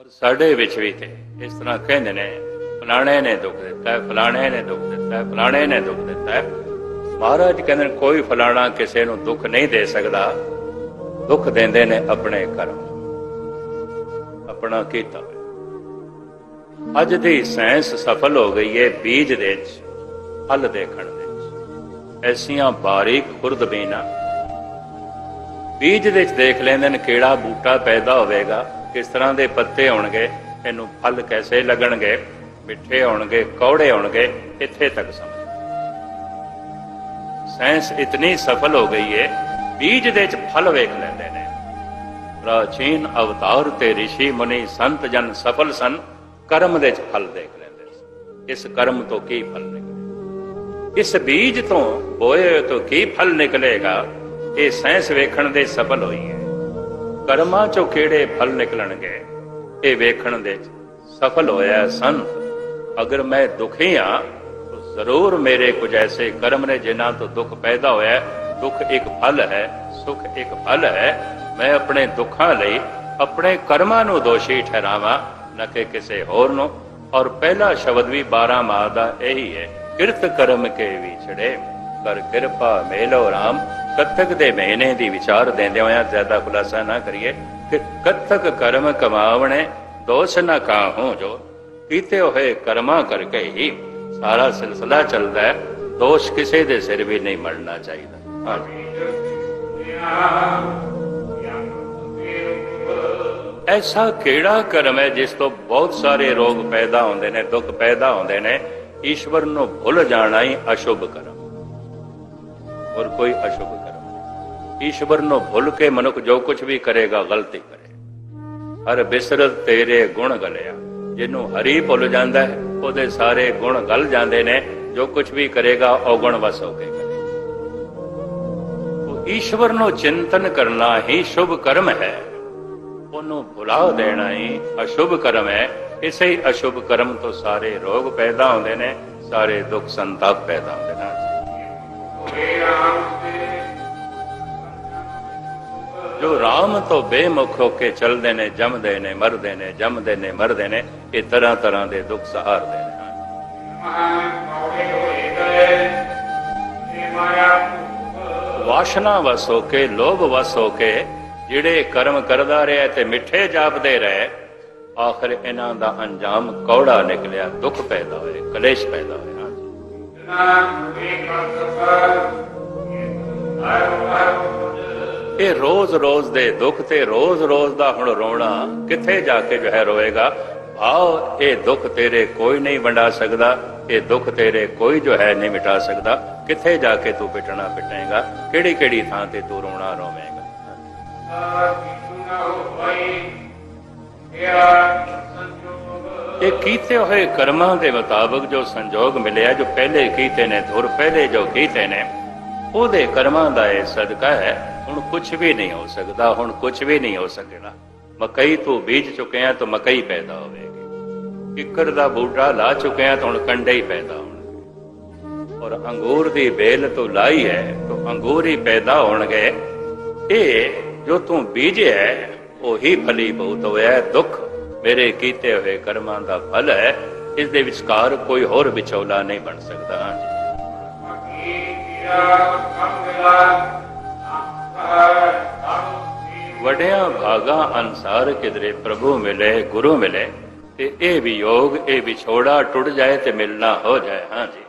ਔਰ ਸਾਡੇ ਵਿੱਚ ਵੀ ਤੇ ਇਸ ਤਰ੍ਹਾਂ ਕਹਿੰਦੇ ਨੇ, ਫਲਾਣੇ ਨੇ ਦੁੱਖ ਦਿੱਤਾ, ਫਲਾਣੇ ਨੇ ਦੁੱਖ ਦਿੱਤਾ, ਫਲਾਣੇ ਨੇ ਦੁੱਖ ਦਿੱਤਾ। ਮਹਾਰਾਜ ਕਹਿੰਦੇ ਨੇ, ਕੋਈ ਫਲਾਣਾ ਕਿਸੇ ਨੂੰ ਦੁੱਖ ਨਹੀਂ ਦੇ ਸਕਦਾ। ਦੁੱਖ ਦਿੰਦੇ ਨੇ ਆਪਣੇ ਕਰਮ। ਆਪਣਾ ਕੀਤਾ ਅੱਜ ਦੀ ਸਾਇੰਸ ਸਫਲ ਹੋ ਗਈ ਹੈ ਬੀਜ ਦੇ ਵਿੱਚ, ਫਲ ਦੇਖਣ ਦੇ ਵਿੱਚ। ਐਸੀਆਂ ਬਾਰੀਕ ਖੁਰਦਬੀਨਾਂ। ਬੀਜ ਦੇ ਵਿੱਚ ਦੇਖ ਲੈਂਦੇ ਨੇ ਕਿਹੜਾ ਬੂਟਾ ਪੈਦਾ ਹੋਵੇਗਾ। ਕਿਸ ਤਰ੍ਹਾਂ ਦੇ ਪੱਤੇ ਹੋਣਗੇ, ਇਹਨੂੰ ਫਲ ਕੈਸੇ ਲੱਗਣਗੇ, ਮਿੱਠੇ ਹੋਣਗੇ, ਕੌੜੇ ਹੋਣਗੇ, ਇੱਥੇ ਤੱਕ ਸਮਝ ਸਾਇੰਸ ਇਤਨੀ ਸਫਲ ਹੋ ਗਈ ਏ, ਬੀਜ ਦੇ ਵਿੱਚ ਫਲ ਵੇਖ ਲੈਂਦੇ ਨੇ। ਪ੍ਰਾਚੀਨ ਅਵਤਾਰ ਤੇ ઋષਿ ਮੁਨੀ ਸੰਤ ਜਨ ਸਫਲ ਸਨ, ਕਰਮ ਦੇ ਵਿੱਚ ਫਲ ਦੇਖ ਲੈਂਦੇ ਸੀ। ਇਸ ਕਰਮ ਤੋਂ ਕੀ ਫਲ ਨਿਕਲੇ? ਇਸ ਬੀਜ ਤੋਂ ਹੋਏ ਹੋਏ ਤੋਂ ਕੀ ਫਲ ਨਿਕਲੇਗਾ? ਇਹ ਸਾਇੰਸ ਵੇਖਣ ਦੇ ਸਫਲ ਹੋਈ ਹੈ ਕਰਮਾਂ ਚੋਂ ਕਿਹੜੇ ਫਲ ਨਿਕਲਣਗੇ? ਇਹ ਵੇਖਣ ਦੇ ਸਫਲ ਹੋਇਆ ਸੰਤ। ਅਗਰ ਮੈਂ ਦੁਖੀ ਹਾਂ, ਤਾਂ ਜ਼ਰੂਰ ਮੇਰੇ ਕੁਝ ਐਸੇ ਕਰਮ ਨੇ ਜਿਨ੍ਹਾਂ ਤੋਂ ਦੁੱਖ ਪੈਦਾ ਹੋਇਆ ਦੁੱਖ ਇੱਕ ਫਲ ਹੈ, ਸੁਖ ਇੱਕ ਫਲ ਹੈ। ਮੈਂ ਆਪਣੇ ਦੁੱਖਾਂ ਲਈ ਆਪਣੇ ਕਰਮਾਂ ਨੂੰ ਦੋਸ਼ੀ ਠਹਿਰਾਵਾਂ, ਨਾ ਕਿ ਕਿਸੇ ਹੋਰ ਨੂੰ। ਔਰ ਪਹਿਲਾ ਸ਼ਬਦ ਵੀ 12 ਮਾਹ ਦਾ ਇਹੀ ਹੈ, ਕਿਰਤ ਕਰਮ ਕੇ ਵਿਛੜੇ। ਕਰ ਕਿਰਪਾ ਮੇਲੋ ਰਾਮ ਕਥਕ ਦੇ ਮਹੀਨੇ ਦੀ ਵਿਚਾਰ ਦਿੰਦੇ ਹੋਇਆ ਜ਼ਿਆਦਾ ਖੁਲਾਸਾ ਨਾ ਕਰੀਏ ਕਿ ਕਥਕ ਕਰਮ ਕਮਾਵਣੇ, ਦੋਸ਼ ਨਾ ਕਾਹੂ ਜੋ। ਕੀਤੇ ਹੋਏ ਕਰਮਾਂ ਕਰਕੇ ਹੀ ਸਾਰਾ ਸਿਲਸਿਲਾ ਚੱਲਦਾ ਹੈ। ਦੋਸ਼ ਕਿਸੇ ਦੇ ਸਿਰ ਵੀ ਨਹੀਂ ਮੜਨਾ ਚਾਹੀਦਾ। ਐਸਾ ਕਿਹੜਾ ਕਰਮ ਹੈ ਜਿਸ ਤੋਂ ਬਹੁਤ ਸਾਰੇ ਰੋਗ ਪੈਦਾ ਹੁੰਦੇ ਨੇ, ਦੁੱਖ ਪੈਦਾ ਹੁੰਦੇ ਨੇ? ਈਸ਼ਵਰ ਨੂੰ ਭੁੱਲ ਜਾਣਾ ਹੀ ਅਸ਼ੁਭ ਕਰਮ। ਔਰ ਕੋਈ ਅਸ਼ੁਭ ਕਰਮ ਨਹੀਂ। ਈਸ਼ਵਰ ਨੂੰ ਭੁੱਲ ਕੇ ਮਨੁੱਖ ਜੋ ਕੁਝ ਵੀ ਕਰੇਗਾ ਗਲਤੀ ਕਰੇ ਹਰ ਬਿਸਰਤ ਤੇਰੇ ਗੁਣ ਗਲਿਆ ਜਿਹਨੂੰ ਹਰੀ ਭੁੱਲ ਜਾਂਦਾ ਹੈ ਉਹਦੇ ਸਾਰੇ ਗੁਣ ਗਲ ਜਾਂਦੇ ਨੇ ਜੋ ਕੁਝ ਵੀ ਕਰੇਗਾ ਔਗਣ ਵਸ ਹੋ ਕੇ ਕਰੇ ਉਹ ਈਸ਼ਵਰ ਨੂੰ ਚਿੰਤਨ ਕਰਨਾ ਹੀ ਸ਼ੁਭ ਕਰਮ ਹੈ ਉਹਨੂੰ ਭੁਲਾ ਦੇਣਾ ਹੀ ਅਸ਼ੁਭ ਕਰਮ ਹੈ ਇਸੇ ਹੀ ਅਸ਼ੁਭ ਕਰਮ ਤੋਂ ਸਾਰੇ ਰੋਗ ਪੈਦਾ ਹੁੰਦੇ ਨੇ ਸਾਰੇ ਦੁੱਖ ਸੰਤਾਪ ਪੈਦਾ ਹੁੰਦੇ ਨੇ ਜੋ ਰਾਮ ਤੋਂ ਬੇਮੁਖ ਹੋ ਕੇ ਚੱਲਦੇ ਨੇ, ਜੰਮਦੇ ਨੇ, ਮਰਦੇ ਨੇ, ਜੰਮਦੇ ਨੇ, ਮਰਦੇ ਨੇ, ਇਹ ਤਰ੍ਹਾਂ ਤਰ੍ਹਾਂ ਦੇ ਦੁੱਖ ਸਹਾਰਦੇ ਨੇ। ਵਾਸ਼ਨਾ ਵਸ ਹੋ ਕੇ, ਲੋਭ ਵਸ ਹੋ ਕੇ ਜਿਹੜੇ ਕਰਮ ਕਰਦਾ ਰਿਹਾ ਤੇ ਮਿੱਠੇ ਜਾਪਦੇ ਰਹੇ, ਆਖਰ ਇਹਨਾਂ ਦਾ ਅੰਜਾਮ ਕੌੜਾ ਨਿਕਲਿਆ, ਦੁੱਖ ਪੈਦਾ ਹੋਏ, ਕਲੇਸ਼ ਪੈਦਾ ਹੋਇਆ ਇਹ ਰੋਜ਼-ਰੋਜ਼ ਦੇ ਦੁੱਖ ਤੇ ਰੋਜ਼-ਰੋਜ਼ ਦਾ ਹੁਣ ਰੋਣਾ ਕਿੱਥੇ ਜਾ ਕੇ ਜੋ ਹੈ ਰੋਏਗਾ? ਆਓ, ਇਹ ਦੁੱਖ ਤੇਰੇ ਕੋਈ ਨਹੀਂ ਵੰਡਾ ਸਕਦਾ, ਇਹ ਦੁੱਖ ਤੇਰੇ ਕੋਈ ਜੋ ਹੈ ਨਹੀਂ ਮਿਟਾ ਸਕਦਾ। ਕਿੱਥੇ ਜਾ ਕੇ ਤੂੰ ਪਿਟਣਾ ਪਿਟੇਗਾ? ਕਿਹੜੀ ਕਿਹੜੀ ਥਾਂ ਤੇ ਤੂੰ ਰੋਣਾ ਰੋਵੇਂਗਾ? ਇਹ ਕੀਤੇ ਹੋਏ ਕਰਮਾਂ ਦੇ ਮੁਤਾਬਕ ਜੋ ਸੰਜੋਗ ਮਿਲਿਆ ਜੋ ਪਹਿਲੇ ਕੀਤੇ ਨੇ ਧੁਰ ਪਹਿਲੇ ਜੋ ਕੀਤੇ ਨੇ ਉਹਦੇ ਕਰਮਾਂ ਦਾ ਇਹ ਸਦਕਾ ਹੈ। ਹੁਣ ਕੁਝ ਵੀ ਨਹੀਂ ਹੋ ਸਕਦਾ ਹੁਣ ਕੁਝ ਵੀ ਨਹੀਂ ਹੋ ਸਕਣਾ। ਮਕਈ ਤੂੰ ਬੀਜ ਚੁੱਕਿਆ ਤਾਂ ਮਕਈ ਪੈਦਾ ਹੋਵੇਗੀ। ਕਿੱਕਰ ਦਾ ਬੂਟਾ ਲਾ ਚੁੱਕਿਆ ਤਾਂ ਹੁਣ ਕੰਡੇ ਹੀ ਪੈਦਾ ਹੋਣਗੇ ਔਰ ਅੰਗੂਰ ਦੀ ਵੇਲ ਤੂੰ ਲਾਈ ਹੈ ਤਾਂ ਅੰਗੂਰ ਹੀ ਪੈਦਾ ਹੋਣਗੇ। ਇਹ ਜੋ ਤੂੰ ਬੀਜਿਆ ਹੈ, ਉਹੀ ਫਲੀ ਬਹੁਤ ਹੋਇਆ ਦੁੱਖ ਮੇਰੇ ਕੀਤੇ ਹੋਏ ਕਰਮਾਂ ਦਾ ਫਲ ਹੈ। ਇਸ ਦੇ ਵਿਚਕਾਰ ਕੋਈ ਹੋਰ ਵਿਚੋਲਾ ਨਹੀਂ ਬਣ ਸਕਦਾ। ਹਾਂਜੀ ਵਡਿਆਂ ਭਾਗਾ ਅਨਸਾਰ ਕਿਦਰੇ ਪ੍ਰਭੂ ਮਿਲੇ, ਗੁਰੂ ਮਿਲੇ, ਤੇ ਇਹ ਵੀ ਯੋਗ, ਇਹ ਵਿਛੋੜਾ ਟੁੱਟ ਜਾਏ ਤੇ ਮਿਲਣਾ ਹੋ ਜਾਏ। ਹਾਂਜੀ।